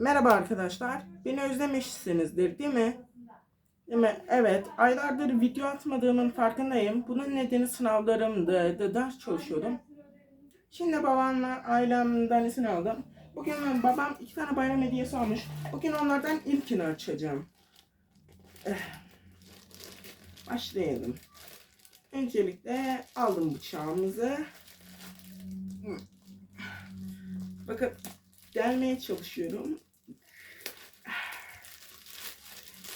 Merhaba arkadaşlar. Beni özlemişsinizdir değil mi? Değil mi? Evet. Aylardır video atmadığımın farkındayım. Bunun nedeni sınavlarımdı. Da ders çalışıyordum. Şimdi babamla ailemden izin aldım. Bugün babam iki tane bayram hediyesi almış. Bugün onlardan ilkini açacağım. Eh. Başlayalım. Öncelikle aldım bıçağımızı. Bakın delmeye çalışıyorum.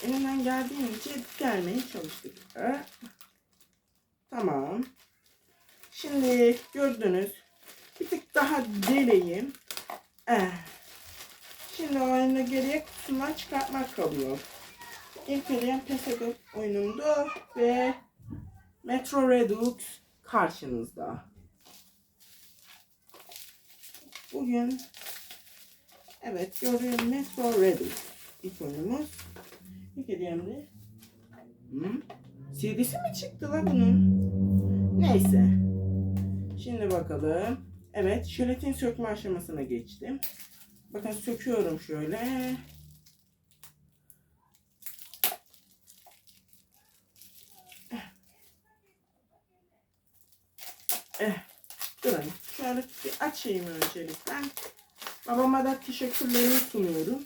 Elimden geldiğince delmeye çalıştık. Tamam. Şimdi gördünüz. Bir tık daha deleyim. Şimdi oyunu geriye kutusundan çıkartmak kalıyor. İlk eleyen PESAGO oyunumdu ve Metro Redux karşınızda. Bugün evet gördüğünüz Metro Redux ilk oyunumuz. İlk hediyemdi. Hı? CD'si mi çıktı la bunun? Neyse. Şimdi bakalım. Evet, jelatin sökme aşamasına geçtim. Bakın söküyorum şöyle. Eh, durun. Şöyle bir açayım öncelikle. Babama da teşekkürlerimi sunuyorum.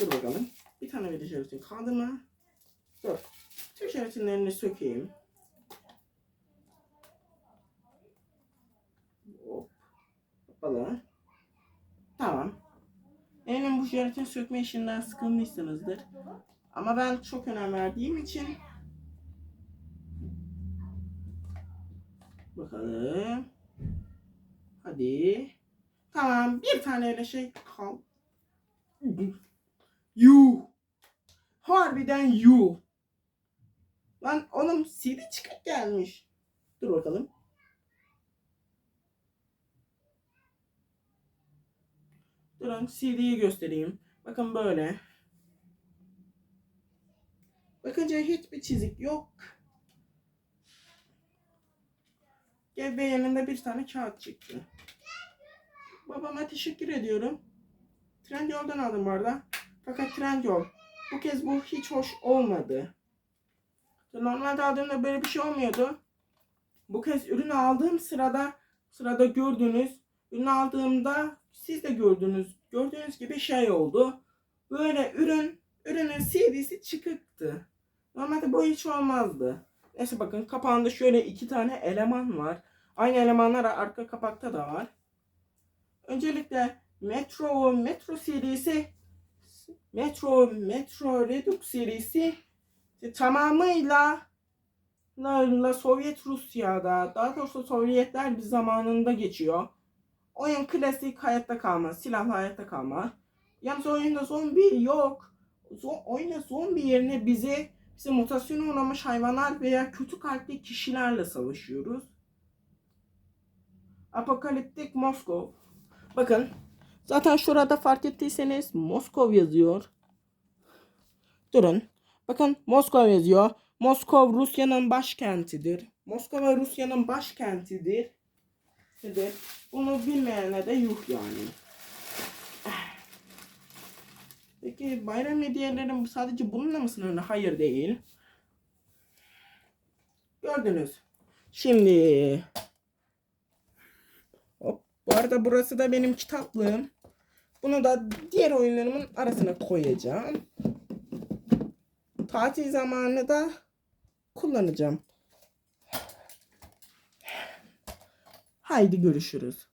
Dur bakalım. Bir tane bir jelatin kaldı mı? Dur. Tüm jelatinlerini sökeyim. Hop. Hoppala. Tamam. Eminim bu jelatin sökme işinden sıkılmışsınızdır. Ama ben çok önem verdiğim için Bakalım. Hadi. Tamam. Bir tane öyle şey kal. Yuh. Harbiden yuh. Lan oğlum CD çıkıp gelmiş. Dur bakalım. Durun CD'yi göstereyim. Bakın böyle. Bakınca hiçbir çizik yok. Ve yanında bir tane kağıt çıktı. Babama teşekkür ediyorum. Trendyol'dan aldım bu arada. Fakat Trendyol bu kez bu hiç hoş olmadı. Normalde aldığımda böyle bir şey olmuyordu. Bu kez ürünü aldığım sırada sırada gördüğünüz ürünü aldığımda siz de gördünüz. Gördüğünüz gibi şey oldu. Böyle ürün ürünün CD'si çıkıktı. Normalde bu hiç olmazdı. Neyse bakın kapağında şöyle iki tane eleman var. Aynı elemanlar arka kapakta da var. Öncelikle Metro Metro serisi Metro Metro Redux serisi tamamıyla la, la Sovyet Rusya'da daha doğrusu Sovyetler bir zamanında geçiyor. Oyun klasik hayatta kalma, silahlı hayatta kalma. Yalnız oyunda zombi yok. Zo oyunda zombi yerine bizi bize mutasyona uğramış hayvanlar veya kötü kalpli kişilerle savaşıyoruz. Apokaliptik Moskov. Bakın. Zaten şurada fark ettiyseniz Moskov yazıyor. Durun. Bakın Moskov yazıyor. Moskov Rusya'nın başkentidir. Moskova Rusya'nın başkentidir. Nedir? Bunu bilmeyene de yuh yani. Peki bayram hediyelerim sadece bununla mı sınırlı? Hayır değil. Gördünüz. Şimdi hop, bu arada burası da benim kitaplığım. Bunu da diğer oyunlarımın arasına koyacağım. Tatil zamanı da kullanacağım. Haydi görüşürüz.